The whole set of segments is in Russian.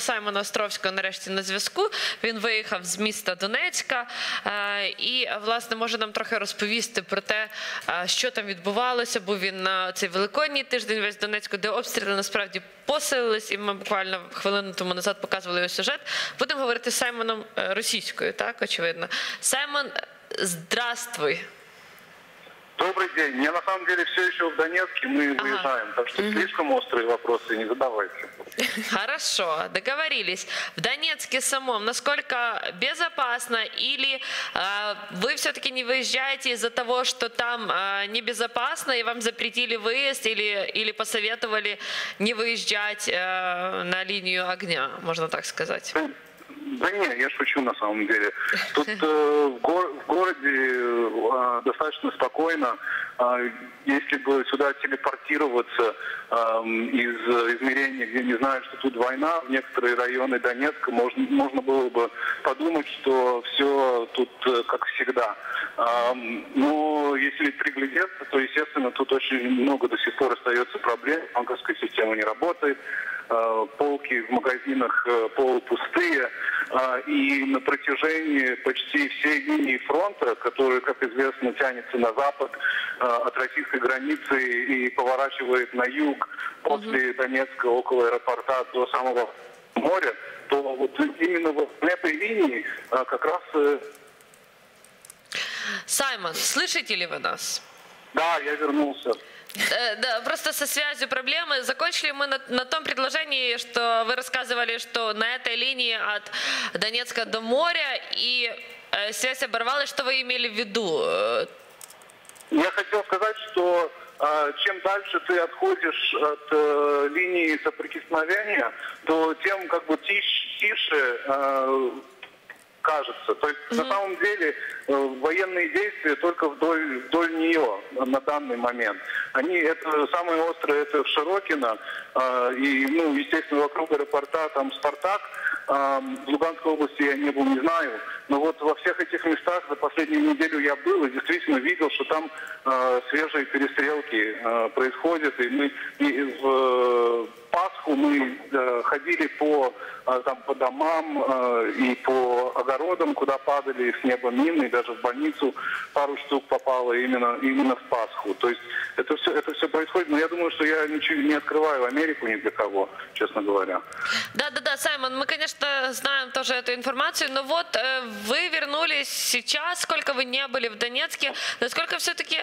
маємо Саймона Островського нарешті на зв'язку. Він виїхав з міста Донецька е, і власне може нам трохи розповісти про те, е, що там відбувалося. Був він на цей великодній тиждень весь Донецьку, де обстріли насправді посилились, і ми буквально хвилину тому назад показували його сюжет. Будемо говорити з Саймоном е, російською, так очевидно. Саймон, здравствуй. Добрый день. Я на самом деле все еще в Донецке, мы Ага. выезжаем, так что слишком острые вопросы не задавайте. Хорошо, договорились. В Донецке самом насколько безопасно или э, вы все-таки не выезжаете из-за того, что там э, небезопасно и вам запретили выезд или, или посоветовали не выезжать э, на линию огня, можно так сказать? Да, да не, я шучу на самом деле. Тут э, в, гор- в городе э, достаточно спокойно. А, если бы сюда телепортироваться эм, из э, измерения, где не знают, что тут война, в некоторые районы Донецка, можно, можно было бы подумать, что все тут э, как всегда. Ам, но если приглядеться, то, естественно, тут очень много до сих пор остается проблем. Банковская система не работает, э, полки в магазинах э, полупустые. А, И на протяжении почти всей линии фронта, которая, как известно, тянется на запад э, от российской границы и поворачивает на юг после Донецка около аэропорта до самого моря, то вот именно вот на этой линии э, как раз э, Саймон, слышите ли вы нас? Да, я вернулся. Э, Да, просто со связью проблемы. Закончили мы на, на том предложении, что вы рассказывали, что на этой линии от Донецка до моря, и э, связь оборвалась. Что вы имели в виду? Я хотел сказать, что э, чем дальше ты отходишь от э, линии соприкосновения, то тем как бы тише, тише э, кажется. То есть на самом деле э, военные действия только вдоль, вдоль нее на данный момент. Они это самые острые это в Широкино э, и ну естественно вокруг аэропорта там Спартак. Э, в Луганской области я не был, не знаю. Но вот во всех этих местах за последнюю неделю я был и действительно видел, что там э, свежие перестрелки э, происходят. И мы и в э, Пасху мы э, ходили по, э, там, по домам э, и по огородам, куда падали с неба мины, и даже в больницу пару штук попало именно, именно в Пасху. То есть это все, это все происходит, но я думаю, что я ничего не открываю Америку ни для кого, честно говоря. Да, да, да, Саймон, мы, конечно, знаем тоже эту информацию, но вот э, вы вернулись сейчас, сколько вы не были в Донецке, насколько все-таки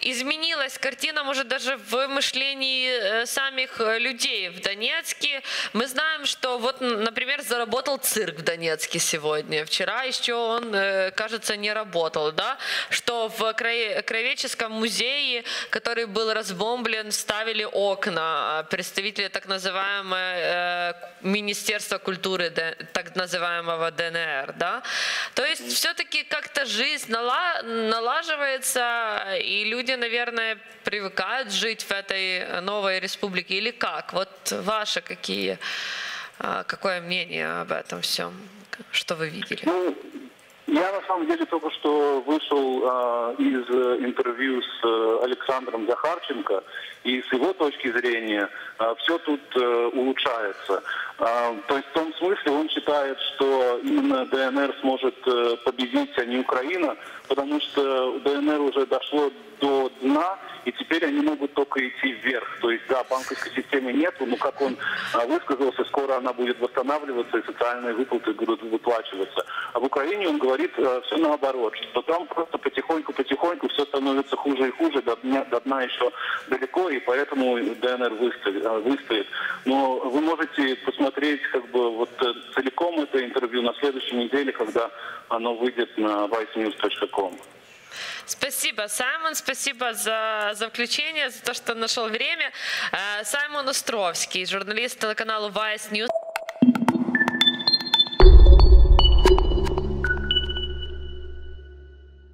изменилась картина, может, даже в мышлении э, самих людей в Донецке. Мы знаем, что вот, например, заработал цирк в Донецке сегодня. Вчера еще он, э, кажется, не работал, да? Что в краеведческом музее, который был разбомблен, ставили окна. А Представители так называемого э, Министерства культуры, так называемого ДНР, да? То есть все-таки как-то жизнь нала- налаживается, и люди, наверное, привыкают жить в этой новой республике. Или как? Вот ваши какие, а, какое мнение об этом всем? Что вы видели? Я на самом деле только что вышел а, из э, интервью с э, Александром Захарченко, и с его точки зрения все тут э, улучшается. А, то есть в том смысле он считает, что именно ДНР сможет э, победить, а не Украина, потому что ДНР уже дошло до дна, и теперь они могут только идти вверх. То есть, да, банковской системы нету, но как он а, высказался, скоро она будет восстанавливаться, и социальные выплаты будут выплачиваться. А в Украине он говорит все наоборот, что там просто потихоньку-потихоньку все становится хуже и хуже, до дня, до дна еще далеко, и поэтому ДНР выстоит. а, выстоит. Но вы можете посмотреть как бы вот э, целиком это интервью на следующей неделе, когда оно выйдет на vicenews.com. Спасибо, Саймон, спасибо за, за включение, за то, что нашел время. Э, Саймон Островский, журналист телеканалу Vice News.